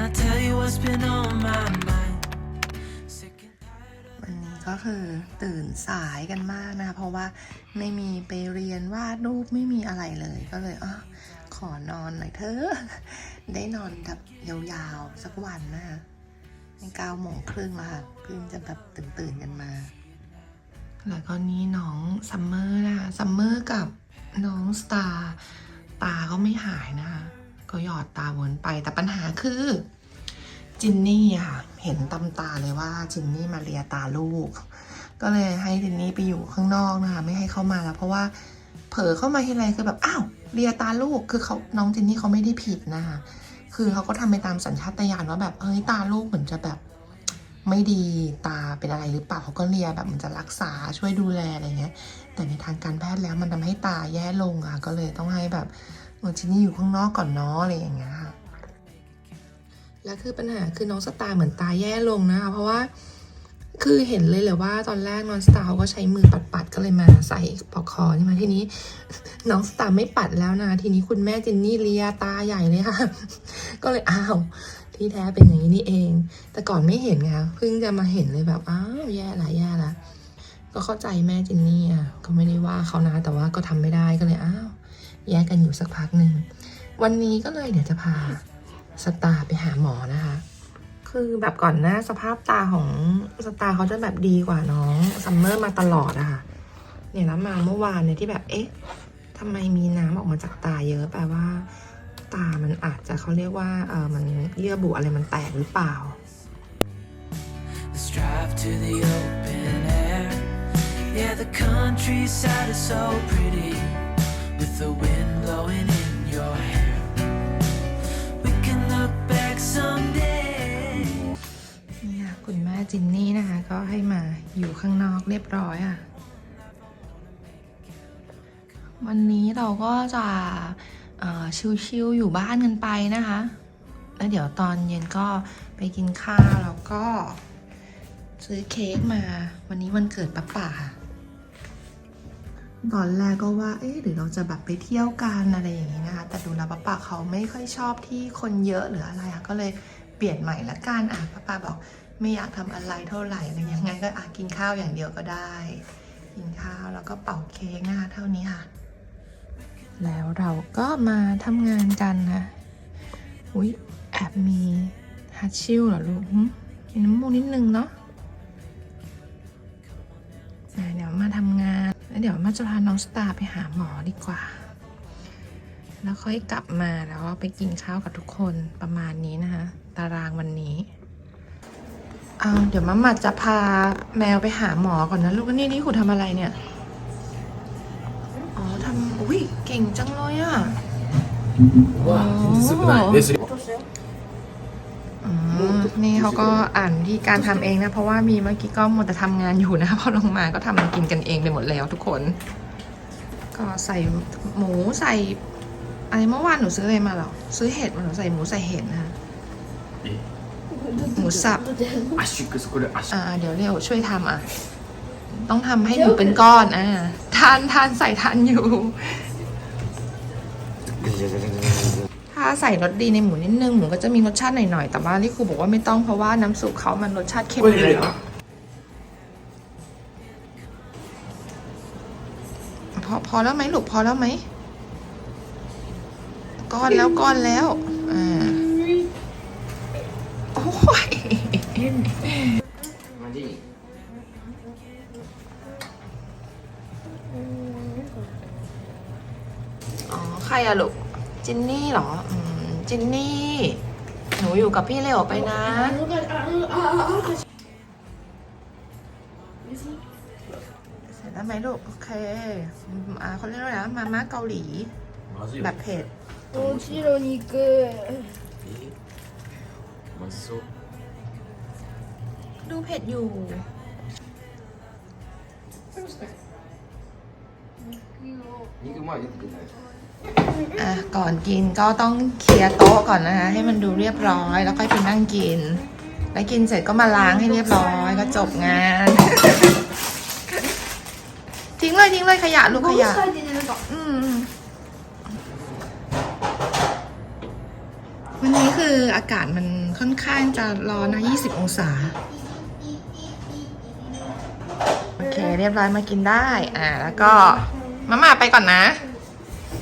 I tell you what's been on my mind? Sick and tired of วันนี้ก็คือตื่นสายกันมากนะคะเพราะว่าไม่มีไปเรียนวาดรูปไม่มีอะไรเลยก็เลยอ๋อขอนอนหน่อยเถอะได้นอนแบบยาวๆสักวันนะคะในเก้าโมงครึ่งแล้วค่ะเพิ่งจะแบบตื่นตื่นๆกันมา แล้วก็นี่น้องซัมเมอร์นะคะซัมเมอร์กับน้องสตาร์ตาก็ไม่หายนะคะ ก็หยอดตาวนไปแต่ปัญหาคือ จินนี่อะค่ะ เห็นตำตาเลยว่าจินนี่มาเลียตาลูก ก็เลยให้จินนี่ไปอยู่ข้างนอกนะคะไม่ให้เข้ามาแล้ว เพราะว่าเผลอเข้ามาทีไรคือแบบอ้าวเลียตาลูกคือเขาน้องจินนี่เขาไม่ได้ผิดนะคะคือเขาก็ทำไปตามสัญชาตญาณว่าแบบเฮ้ยตาลูกเหมือนจะแบบไม่ดีตาเป็นอะไรหรือเปล่าเขาก็เลียแบบมันจะรักษาช่วยดูแลอะไรเงี้ย แต่ในทางการแพทย์แล้วมันทำให้ตาแย่ลงอะก็เลยต้องให้แบบ เออจินนี่อยู่ข้างนอกก่อนเนาะอะไรอย่างเงี้ยค่ะแล้วคือปัญหาคือน้องสตาร์เหมือนตาแย่ลงนะคะเพราะว่าคือเห็นเลยแหละว่าตอนแรกน้องสตาร์เขาก็ใช้มือปัดๆก็เลยมาใส่ปลอกคอใช่ไหมทีนี้ น้องสตาร์ไม่ปัดแล้วนะ ทีนี้คุณแม่จินนี่เลียตาใหญ่เลยค่ะ ก็เลยอ้าวที่แท้เป็นอย่างนี้นี่เอง แต่ก่อนไม่เห็นไงคะเพิ่งจะมาเห็นเลยแบบอ้าวแย่ละแย่ละก็เข้าใจแม่จินนี่อะก็ไม่ได้ว่าเขานะแต่ว่าก็ทำไม่ได้ก็เลยอ้าว แยกกันอยู่สักพักหนึ่ง วันนี้ก็เลยเดี๋ยวจะพาสตาไปหาหมอนะคะ คือแบบก่อนหน้าสภาพตาของสตาเขาจะแบบดีกว่าน้องซัมเมอร์มาตลอดอะค่ะ เนี่ยแล้วมาเมื่อวานเนี่ยที่แบบเอ๊ะทำไมมีน้ำออกมาจากตาเยอะแปลว่า ตามันอาจจะเขาเรียกว่าเออมันเยื่อบุอะไรมันแตกหรือเปล่า Let's drive to the open air. Yeah, the countryside is so pretty the wind blowing in your hair. We can look back someday. เนี่ยคุณแม่จินนี่นะคะ ก็ให้มาอยู่ข้างนอกเรียบร้อยอะ่ะ วันนี้เราก็จะเอ่อชิวๆอยู่บ้านกันไปนะคะ แล้วเดี๋ยวตอนเย็นก็ไปกินข้าวแล้วก็ ซื้อเค้กมา วันนี้วันเกิดป้าป่าค่ะ ตอนแรกก็ว่า เอ๊ะหรือเราจะแบบไปเที่ยวกันอะไรอย่างนี้นะคะ แต่ดูแล้วป้าป่าเขาไม่ค่อยชอบที่คนเยอะหรืออะไรค่ะก็เลยเปลี่ยนใหม่ละกันอะป้าป่าบอกไม่อยากทำอะไรเท่าไหร่เลยยังไงก็อะกินข้าวอย่างเดียวก็ได้ กินข้าวแล้วก็เป่าเค้กนะคะเท่านี้ค่ะ แล้วเราก็มาทำงานกันนะอุ๊ยแอบมีฮัตชิลเหรอลูกหึมีน้ำมูกนิดนึงเนาะ เดี๋ยวมาจะพาน้องสตาร์ไปหาหมอดีกว่า แล้วค่อยกลับมาแล้วไปกินข้าวกับทุกคนประมาณนี้นะคะ ตารางวันนี้เอาเดี๋ยวมัมมัดจะพาแมวไปหาหมอก่อนนะลูกนี่นี่คุณทำอะไรเนี่ย อ๋อทำอุ้ยเก่งจังเลยอะ Wow, this is ด นี่เขาก็อ่านที่การทำเองนะ เพราะว่ามีเมื่อกี้ก็มัวแต่ทำงานอยู่นะพอลงมาก็ทำกินกันเองไปหมดแล้วทุกคน ก็ใส่หมูใส่อะไรเมื่อวานหนูซื้ออะไรมาหรอซื้อเห็ดมาหนูใส่หมูใส่เห็ดนะหมูสับอ่าเดี๋ยวเร็วช่วยทำอะ ต้องทำให้หนูเป็นก้อนอ่าทานทานใส่ทานอยู่ ถ้าใส่รสดีในหมูนิดนึงหมูก็จะมีรสชาติหน่อยๆแต่ว่าลี่ครูบอกว่าไม่ต้องเพราะว่าน้ำซุปเขามันรสชาติเค็มอยู่แล้วพอพอแล้วไหมลูกพอแล้วไหมก้อนแล้วก้อนแล้วอ่าโอ้ยマジอ๋อใครอะลูก จินนี่เหรอจินนี่ หนูอยู่กับพี่เลโอไปนะ เสร็จแล้วไหมลูก โอเคอ่าเขาเรียกว่าอะไรนะมาม่าเกาหลีแบบเผ็ด 오지로니까 어 때? 맛있 어? ดูเผ็ดอยู่นี่กูมาเยอะ이렇게 되나 요? อะก่อนกินก็ต้องเคลียร์โต๊ะก่อนนะคะ ให้มันดูเรียบร้อย แล้วค่อยไปนั่งกิน แล้วกินเสร็จก็มาล้างให้เรียบร้อย ก็จบงาน ทิ้งเลยทิ้งเลยขยะลูกขยะ อืมวันนี้คืออากาศมันค่อนข้างจะร้อนนะ 20 องศา โอเค เรียบร้อยมากินได้ อ่า แล้วก็มาม่าไปก่อนนะ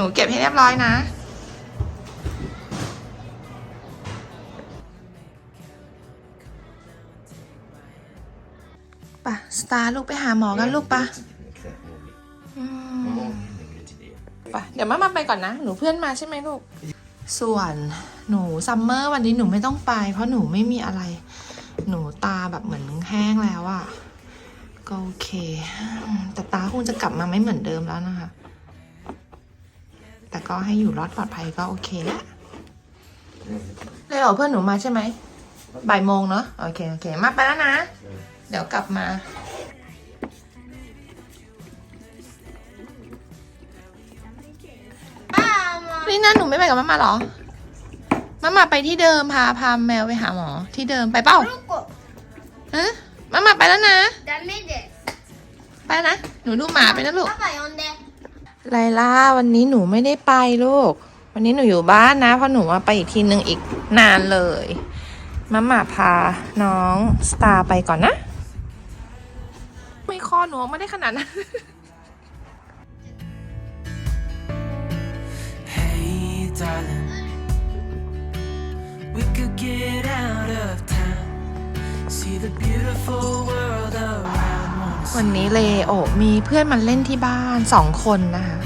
นูเก็บให้เรียบร้อยนะปะสตาร์ลูกไปหาหมอกันลูกปะอืมปะเดี๋ยวมามาไปก่อนนะ หนูเพื่อนมาใช่ไหมลูก ส่วนหนูซัมเมอร์วันนี้หนูไม่ต้องไป เพราะหนูไม่มีอะไร หนูตาแบบเหมือนแห้งแล้วอะก็โอเค แต่ตาคงจะกลับมาไม่เหมือนเดิมแล้วนะคะแต่ ก็ให้อยู่รอดปลอดภัยก็โอเคนะเลยเหรอเพื่อนหนูมาใช่ไหมบ่ายโมงเนาะโอเคโอเค มาไปแล้วนะ เดี๋ยวกลับมานี่นะหนูไม่ไปกับมามาหรอ มามาไปที่เดิมพาพาแมวไปหาหมอ ที่เดิมไปเปล่าเออมามาไปแล้วนะ ไปนะ หนูดูหมาไปนะลูก ไลล่าวันนี้หนูไม่ได้ไปลูก วันนี้หนูอยู่บ้านนะเพราะหนูว่าไปอีกทีนึงอีกนานเลยมาม่าพาน้องสตาร์ไปก่อนนะ ไม่คอหนูไม่ได้ขนาดนั้น Hey, darling, we could get out of town, see the beautiful world around. Wanna วันนี้เลโอมีเพื่อนมาเล่นที่บ้านสองคนนะคะ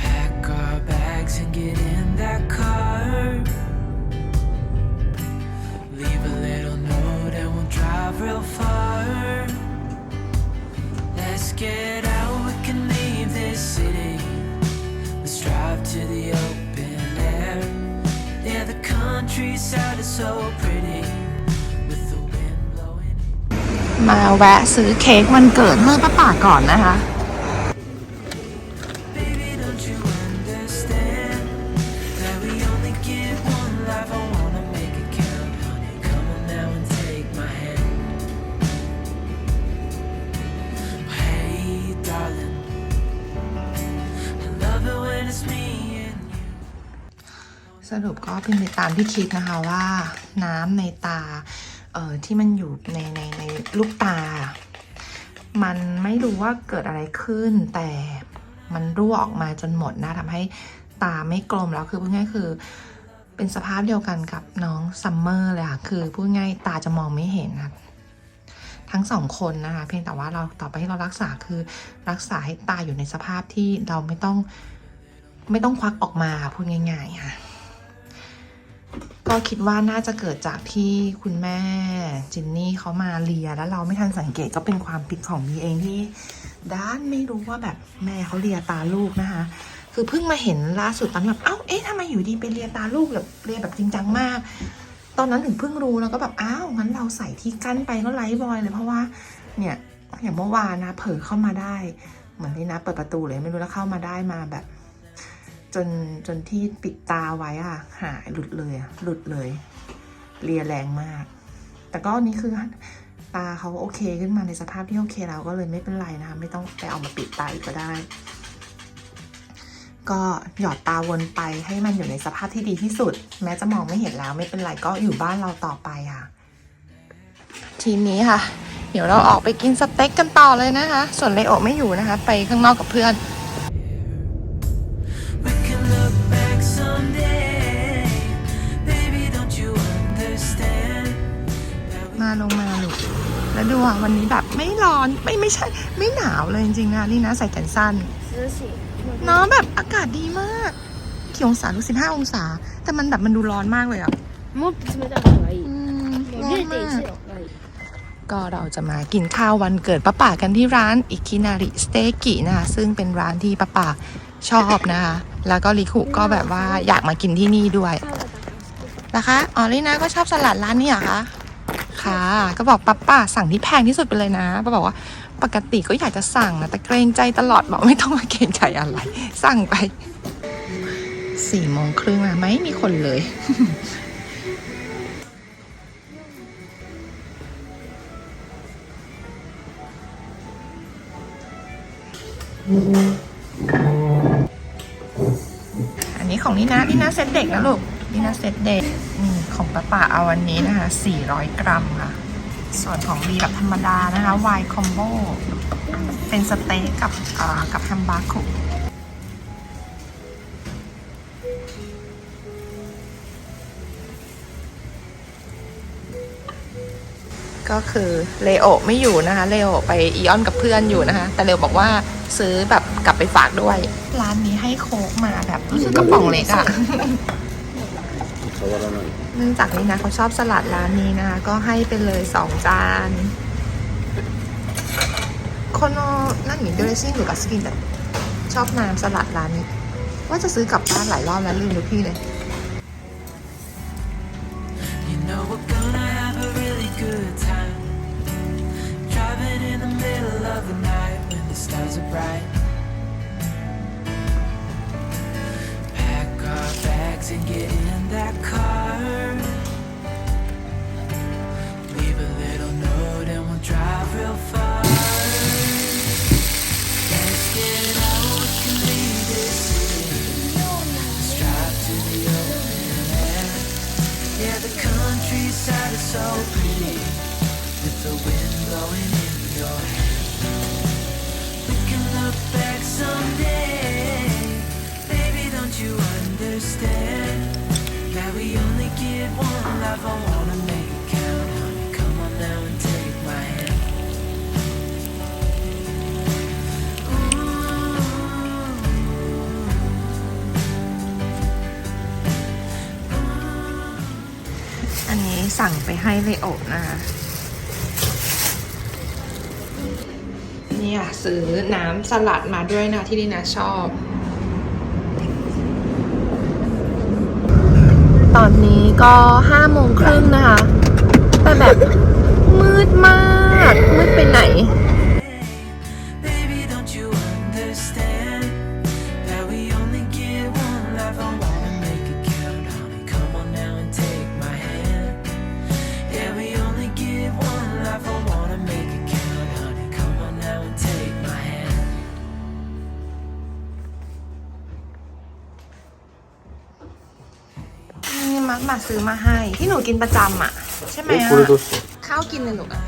pack our bags and get in that car. Leave a little note and we'll drive real far. Let's get out, we can leave this city. Let's drive to the open air. Yeah, the countryside is so pretty มาแวะซื้อเค้กวันเกิดเมื่อป้าป่าก่อนนะคะ สรุปก็เป็นไปตามที่คิดนะคะว่าน้ำในตา เอ่อที่มันอยู่ในในในลูกตา มันไม่รู้ว่าเกิดอะไรขึ้น แต่มันรั่วออกมาจนหมดนะทำให้ตาไม่กลมแล้วคือพูดง่ายคือเป็นสภาพเดียวกันกับน้องซัมเมอร์เลยค่ะคือพูดง่ายตาจะมองไม่เห็นนะทั้งสองคนนะคะเพียงแต่ว่าเราต่อไปที่เรารักษาคือรักษาให้ตาอยู่ในสภาพที่เราไม่ต้องไม่ต้องควักออกมาพูดง่ายๆค่ะ ก็คิดว่าน่าจะเกิดจากที่คุณแม่จินนี่เขามาเลียแล้วเราไม่ทันสังเกตก็เป็นความผิดของมีเองที่ด้านไม่รู้ว่าแบบแม่เขาเลียตาลูกนะคะ คือเพิ่งมาเห็นล่าสุดตอนแบบเอ้าเอ๊ะทำไมอยู่ดีไปเลียตาลูกแบบเลียแบบจริงจังมาก ตอนนั้นถึงเพิ่งรู้แล้วก็แบบอ้าวงั้นเราใส่ที่กั้นไปก็ไลฟ์บอยเลยเพราะว่าเนี่ยอย่างเมื่อวานนะเผลอเข้ามาได้ เหมือนที่นะเปิดประตูเลยไม่รู้แล้วเข้ามาได้มาแบบ จนจนที่ปิดตาไว้อะหายหลุดเลยอะหลุดเลยเลียแรงมาก แต่ก็นี่คือตาเขาโอเคขึ้นมาในสภาพที่โอเคแล้วก็เลยไม่เป็นไรนะคะไม่ต้องไปเอามาปิดตาอีกก็ได้ ก็หยอดตาวนไปให้มันอยู่ในสภาพที่ดีที่สุด แม้จะมองไม่เห็นแล้วไม่เป็นไรก็อยู่บ้านเราต่อไปค่ะ ทีนี้ค่ะ เดี๋ยวเราออกไปกินสเต็กกันต่อเลยนะคะ ส่วนเลโอไม่อยู่นะคะ ไปข้างนอกกับเพื่อน มาลงมาลูกแล้วดูอ่าวันนี้แบบไม่ร้อนไม่ไม่ใช่ ไม่หนาวเลยจริงๆนะนี่นะใส่แขนสั้นเนาะแบบอากาศดีมากกี่องศาลูกสิบห้าองศา แต่มันแบบมันดูร้อนมากเลยอะมุดไม่ได้เลยร้อนมากก็เราจะมากินข้าววันเกิดป้าป่ากันที่ร้านอิคินาริสเต็กกินะคะซึ่งเป็นร้านที่ป้าป่าชอบนะคะ แล้วก็ลิคุก็แบบว่าอยากมากินที่นี่ด้วยนะคะอ๋อลินะก็ชอบสลัดร้านนี้เหรอคะค่ะ ก็บอกป้าป่าสั่งที่แพงที่สุดไปเลยนะป้าบอกว่าปกติก็อยากจะสั่งนะแต่เกรงใจตลอดบอกไม่ต้องมาเกรงใจอะไร สั่งไปสี่โมงครึ่งอะไม่มีคนเลยอันนี้ ของนี่นะนี่นะเซตเด็กนะลูกนี่นะเซตเดย์ของป้าป่าเอาวันนี้นะคะ 400 กรัมค่ะ ส่วนของบีแบบธรรมดานะคะวายคอมโบเป็นสเต็กกับอ่ากับแฮมบาร์กุก็คือเลโอไม่อยู่นะคะ เลโอไปอีออนกับเพื่อนอยู่นะคะ แต่เลโอบอกว่า ซื้อแบบกลับไปฝากด้วย ร้านนี้ให้โคกมาแบบคือกระป๋องเล็กอะเนื่องจากนี้นะเขาชอบสลัดร้านนี้นะก็ให้ไปเลยสองจานคนนั่นนีเดรสซิ่งอยู่กับสกินแต่ชอบน้ำสลัดร้านนี้ ว่าจะซื้อกลับบ้านหลายรอบแล้วลืมทุกที่เลย are bright. Pack our bags and get in that car. สั่งไปให้เลโอนะคะเนี่ยซื้อน้ำสลัดมาด้วยนะที่ลีนาชอบ ตอนนี้ก็ห้าโมงครึ่งนะคะ แต่แบบมืดมาก มืดไปไหน Baby, don't you understand ซื้อมาให้ ที่หนูกินประจำอ่ะ ใช่ไหม え อ่ะ これどうして ข้าวกินเลยลูกอ่ะ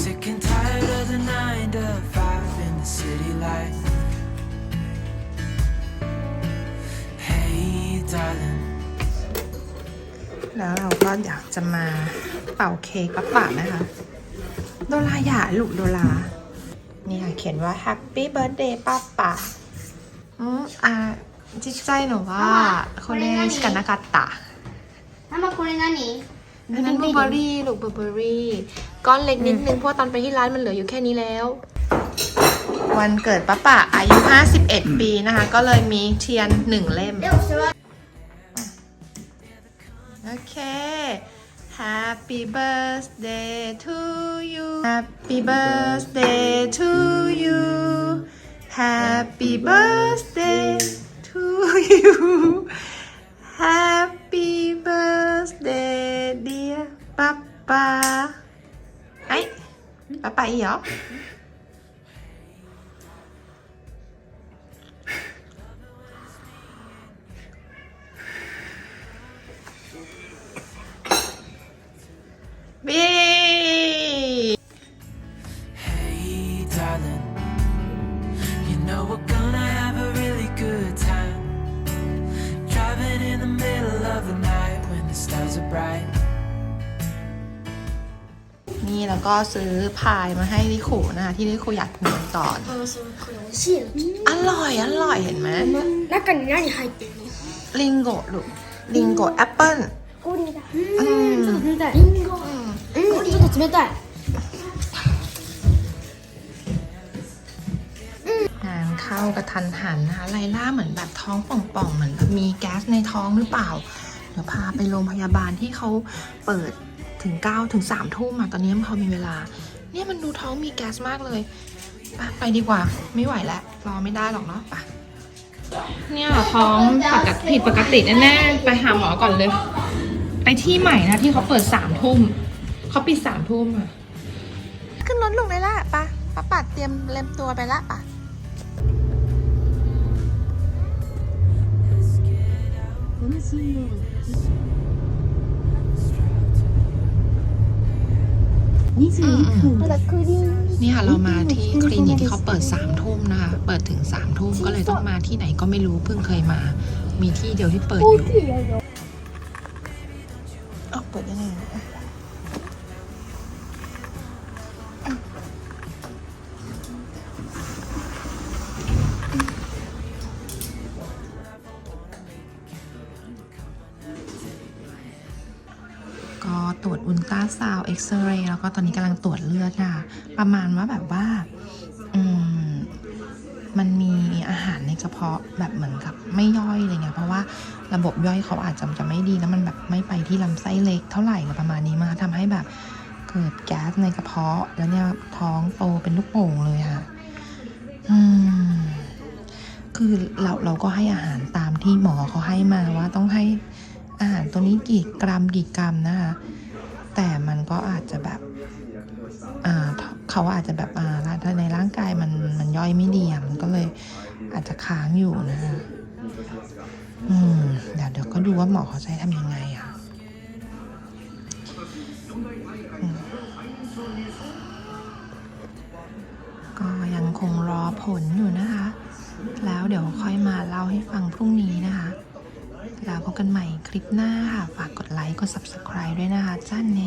Sick and tired of the nine to five in the city life. Hey, darling. แล้วเราก็อยากจะมาเป่าเค้กป้าป่านะคะ โดลาอย่าลูกโดลา นี่ค่ะเขียนว่า Happy Birthday ป้าป่าอืมอ่าจิตใจหนูว่าโคเรสกั นั่นมาคุนั่นนี่อันเบอร์รี่ลูกเบอร์เบอรี่ก้อนเล็กนิดนึงเพราะตอนไปที่ร้านมันเหลืออยู่แค่นี้แล้ว วันเกิดป้าป่าอายุ 51 ปีนะคะ ก็เลยมีเทียนหนึ่งเล่มโอเค Happy birthday to you Happy birthday to you Happy birthday to you Happy birthday dear ป๊าป๊าไก็ซื้อพายมาให้ลิคูนะคะ ที่ลิคูอยากกินก่อน あのそうこれ美味しいよ อร่อย อร่อยเห็นไหม 中に何入ってるの ลิงโกะลูกลิงโกะแอปเปิ้ล これだうんちょっと冷たいリンゴうんちょっと冷たい งานเข้ากระทันหันนะคะไลล่าเหมือนแบบท้องป่องๆ เหมือนแบบมีแก๊สในท้องหรือเปล่า เดี๋ยวพาไปโรงพยาบาลที่เขาเปิด ถึง9ถึง3ทุ่มอะตอนนี้พอมีเวลา เนี่ยมันดูท้องมีแก๊สมากเลยไปไปดีกว่าไม่ไหวแล้วรอไม่ได้หรอกเนาะไปเนี่ยท้องปกติผิดปกติแน่ๆไปหาหมอก่อนเลย ไปที่ใหม่นะที่เขาเปิดสามทุ่มเขาปิดสามทุ่มอะขึ้นรถลงเลยล่ะปะป้าปัดเตรียมเล็มตัวไปละปะこの นี่ค่ะเรามาที่คลินิกที่เขาเปิดสามทุ่มนะคะ เปิดถึงสามทุ่มก็เลยต้องมาที่ไหนก็ไม่รู้เพิ่งเคยมา มีที่เดียวที่เปิด大อยู่ ตรวจอุลตราซาวเอ็กซเรย์แล้วก็ตอนนี้กำลังตรวจเลือดค่ะประมาณว่าแบบว่าอืมมันมีอาหารในกระเพาะแบบเหมือนกับไม่ย่อยอะไรเงี้ยเพราะว่าระบบย่อยเขาอาจจะจะไม่ดีแล้วมันแบบไม่ไปที่ลำไส้เล็กเท่าไหร่อะไรประมาณนี้มาทำให้แบบเกิดแก๊สในกระเพาะ แล้วเนี่ยท้องโตเป็นลูกโป่งเลยค่ะอืมคือเราเราก็ให้อาหารตามที่หมอเขาให้มาว่าต้องให้อาหารตัวนี้กี่กรัมกี่กรัมนะคะ แต่มันก็อาจจะแบบเขาอาจจะแบบอ่าถ้าในร่างกายมันมันย่อยไม่ดีอะมันก็เลยอาจจะค้างอยู่นะคะอืมเดี๋ยวเดี๋ยวก็ดูว่าหมอเขาจะให้ทำยังไงอะก็ยังคงรอผลอยู่นะคะ แล้วเดี๋ยวค่อยมาเล่าให้ฟังพรุ่งนี้นะคะ แล้วพบกันใหม่คลิปหน้าค่ะ ฝากกดไลค์ กด subscribe ด้วยนะคะจ้าเน